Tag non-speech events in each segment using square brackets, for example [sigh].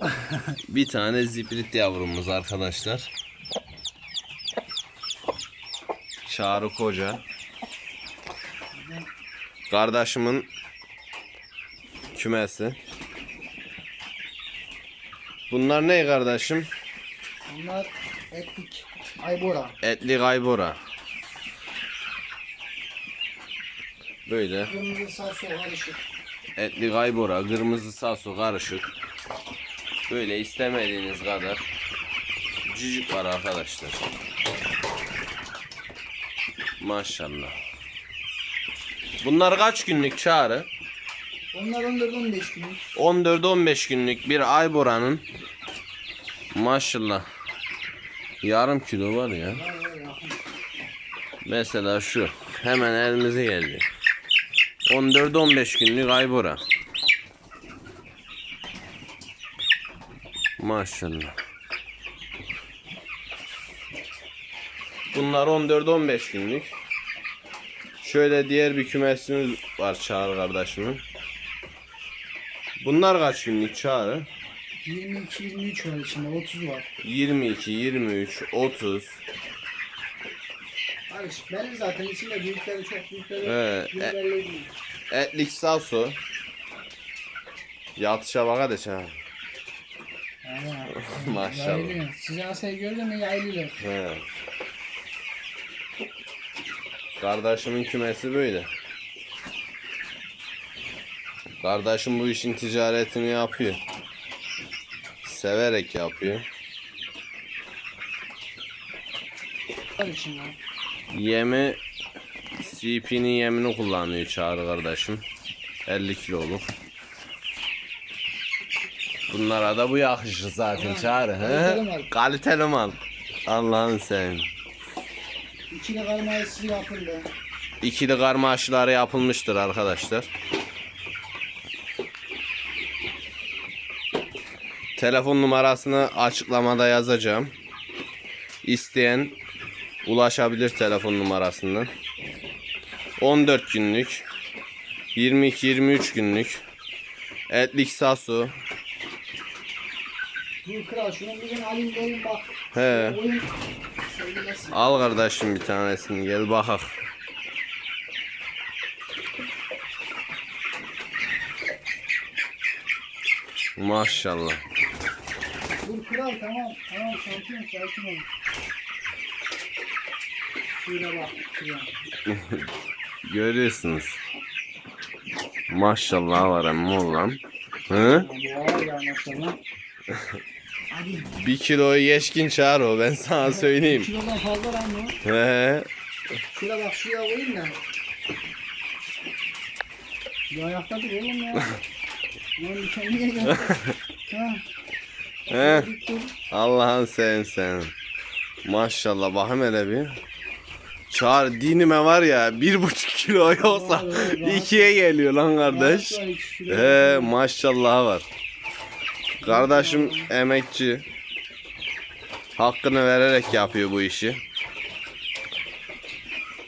[laughs] bir tane zibrit yavrumuz arkadaşlar. Çağrı Koca. Kardeşimin kümesi. Bunlar ne kardeşim? Bunlar etlik aybora. Etli kaybora. Böyle Kırmızı karışık. Etli kaybora, kırmızı saso karışık. Böyle istemediğiniz kadar cücük var arkadaşlar. Maşallah. Bunlar kaç günlük çağrı? Onlar 14-15 günlük. 14-15 günlük bir ayboranın maşallah yarım kilo var ya. Mesela şu. Hemen elimize geldi. 14-15 günlük aybora. Maşallah. Bunlar 14-15 günlük. Şöyle diğer bir kümesimiz var Çağrı kardeşimin. Bunlar kaç günlük Çağrı? 22-23 var içinde 30 var. 22, 23, 30. Karışık. Benim zaten içinde büyükleri çok büyükleri. Evet, bir e- değil. Etlik salso. Yatışa bak hadi. Ama [laughs] Maşallah. Size asayı gördün mü yaylıyorlar. He. Kardeşimin kümesi böyle. Kardeşim bu işin ticaretini yapıyor. Severek yapıyor. Yemi CP'nin yemini kullanıyor Çağrı kardeşim. 50 kiloluk. Bunlara da bu yakışır zaten Çağrı. Kaliteli mal. He? Kaliteli mal. Allah'ın seveyim. İçine karmayısı yapıldı. İkili karma aşıları yapılmıştır arkadaşlar. Telefon numarasını açıklamada yazacağım. İsteyen ulaşabilir telefon numarasından. 14 günlük 22-23 günlük etlik sasu Dur kral şunu bir gün alayım koyayım bak. he Oyun al kardeşim bir tanesini gel bakak maşallah Dur kral tamam. Tamam sakin sakin ol. Şöyle bak. Şuraya. [laughs] Görüyorsunuz. Maşallah var emmi oğlan. Hı? Ya. [laughs] Bir kiloyu geçkin çağır o ben sana söyleyeyim. Kilodan fazla lan bu. He. Şuraya bak şuraya koyayım da. Bir ayakta dur oğlum ya. [laughs] Lan bir kendine gel. ha. He. Allah'ın sen sen. Maşallah bakım hele bir. Çağır dinime var ya bir buçuk kilo yoksa ikiye geliyor lan kardeş. He maşallah var. Kardeşim emekçi. Hakkını vererek yapıyor bu işi.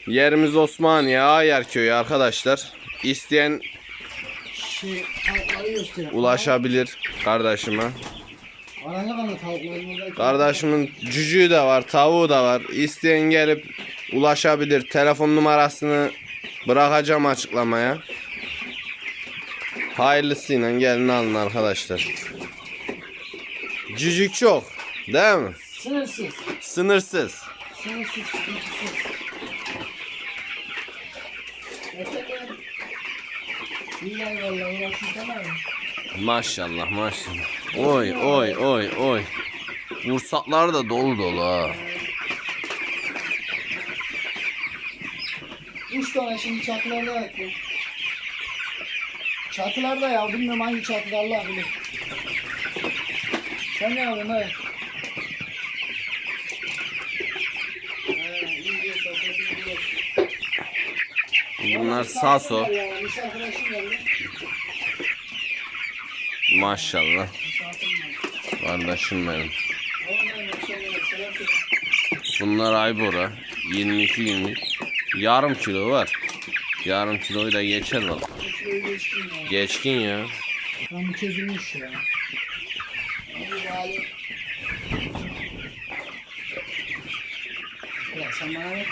Yerimiz Osmaniye Ayar köyü arkadaşlar. İsteyen Şey, ulaşabilir kardeşime. Kardeşimin cücüğü de var, tavuğu da var. İsteyen gelip ulaşabilir. Telefon numarasını bırakacağım açıklamaya. Hayırlısıyla gelin alın arkadaşlar. Cücük çok. Değil mi? Sınırsız. Sınırsız. Sınırsız, mı? Maşallah maşallah. Oy oy oy oy. Vursaklar da dolu dolu ha. Üç tane şimdi çatılarda yatıyor. Çatılarda ya bilmiyorum hangi çatıda Allah bilir. Sen ne yapıyorsun hayır? Bunlar Saso. Maşallah. Kardeşim benim. Bunlar Aybora. 22 günlük. Yarım kilo var. Yarım kiloyu da geçer bak. Geçkin ya. Tam çözülmüş ya. Ya sen bana bak.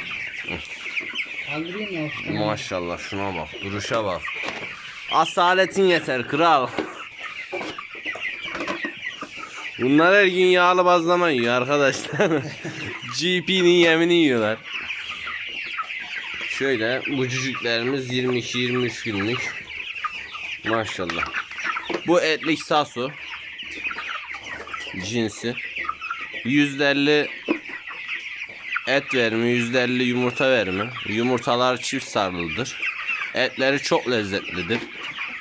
Kaldırayım ya. Maşallah şuna bak. Duruşa bak. Asaletin yeter kral. Bunlar her gün yağlı bazlama yiyor arkadaşlar. [laughs] GP'nin yemini yiyorlar. Şöyle bu cücüklerimiz 22-23 günlük. Maşallah. Bu etlik sasu. Cinsi. %50 et verimi, %50 yumurta verimi. Yumurtalar çift sarılıdır. Etleri çok lezzetlidir.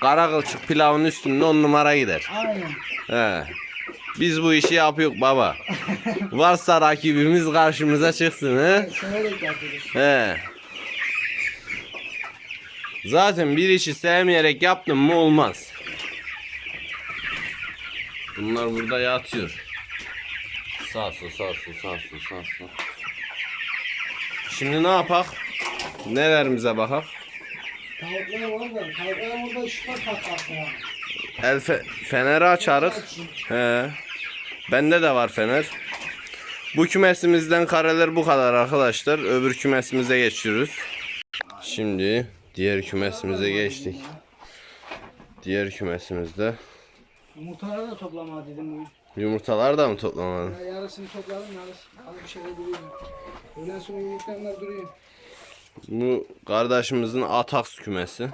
Kara kılçık pilavın üstünde on numara gider. Aynen. He. Biz bu işi yapıyoruz baba. [laughs] Varsa rakibimiz karşımıza çıksın he. He. Zaten bir işi sevmeyerek yaptın mı olmaz. Bunlar burada yatıyor. Sağ sol sağ sol sağ sol sağ sol. Şimdi ne yapak? Nelerimize bakak? Tavuklar var da, tavuklar orada ışıklar patlattı ya. El fe- feneri açarık. He. Bende de var fener. Bu kümesimizden kareler bu kadar arkadaşlar. Öbür kümesimize geçiyoruz. Şimdi diğer kümesimize geçtik. Diğer kümesimizde Yumurtaları da toplama dedim bugün. yumurtalar da mı toplamadın? Ya yarısını topladım, yarısı az bir şey duruyor. Öğlen sonra yumurtlarlar duruyor. Bu kardeşimizin Atax kümesi.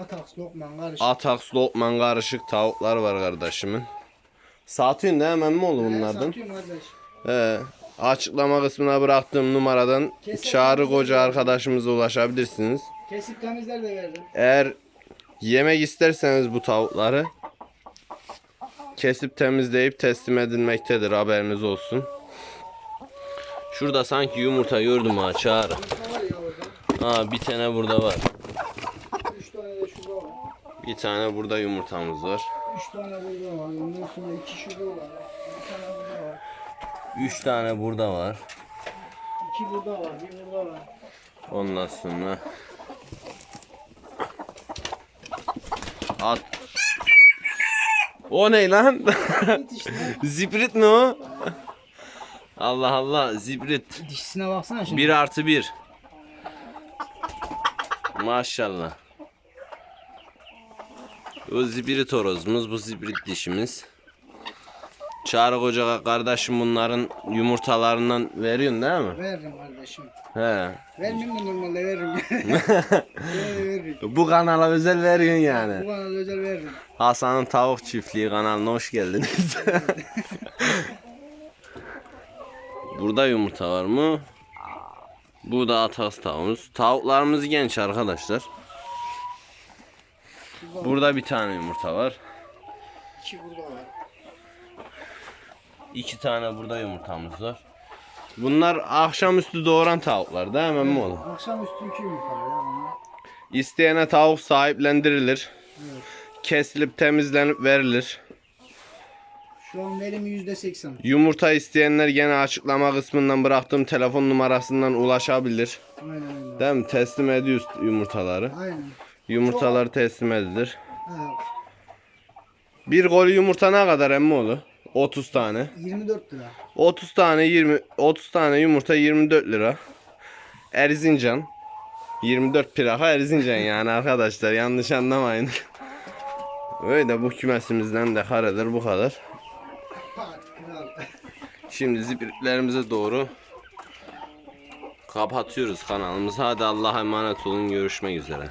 Ataks, Lokman, karış. Atax Lokman karışık tavuklar var kardeşimin. Satıyorsun değil mi emmi oğlum Ben bunlardan? satıyorum kardeş. He. Açıklama kısmına bıraktığım numaradan Kesin. Çağrı Koca arkadaşımıza ulaşabilirsiniz. Kesip temizler de verdim. Eğer yemek isterseniz bu tavukları kesip temizleyip teslim edilmektedir haberiniz olsun. Şurada sanki yumurta gördüm ha Çağrı. Ha bir tane burada var. Üç tane de şurada var. Bir tane burada yumurtamız var. Üç tane burada var. Ondan sonra iki şurada var. Bir tane burada var. Üç tane burada var. İki burada var. Bir burada var. Ondan sonra at. O ne lan? Zibrit [laughs] mi o? Allah Allah zibrit. Dişisine baksana şimdi. 1 artı 1. Maşallah. O zibrit horozumuz, bu zibrit dişimiz. Çağrı Koca kardeşim bunların yumurtalarından veriyorsun değil mi? Veririm kardeşim. He. Vermeyeyim mi normalde veririm. [laughs] Veririm. Bu kanala özel veriyorsun Bu yani. bana özel veririm. Hasan'ın Tavuk Çiftliği kanalına hoş geldiniz. [laughs] Burada yumurta var mı? Bu da atas tavuğumuz. Tavuklarımız genç arkadaşlar. Burada bir tane yumurta var. İki burada var. İki tane burada yumurtamız var. Bunlar akşamüstü doğuran tavuklar değil mi emmi oğlum? Akşam üstü iki yumurta ya. İsteyene tavuk sahiplendirilir. Evet. Kesilip temizlenip verilir. Şu an verimi yüzde seksen. Yumurta isteyenler gene açıklama kısmından bıraktığım telefon numarasından ulaşabilir. Aynen öyle. Değil mi? Teslim ediyoruz yumurtaları. Aynen. Yumurtalar teslim edilir. Ha, Bir gol yumurta ne kadar emmi oğlu? 30 tane. 24 lira. 30 tane 20 30 tane yumurta 24 lira. Erzincan. 24 plaka Erzincan yani arkadaşlar yanlış anlamayın. Öyle bu kümesimizden de karedir bu kadar. Şimdi zibritlerimize doğru kapatıyoruz kanalımızı. Hadi Allah'a emanet olun. Görüşmek üzere.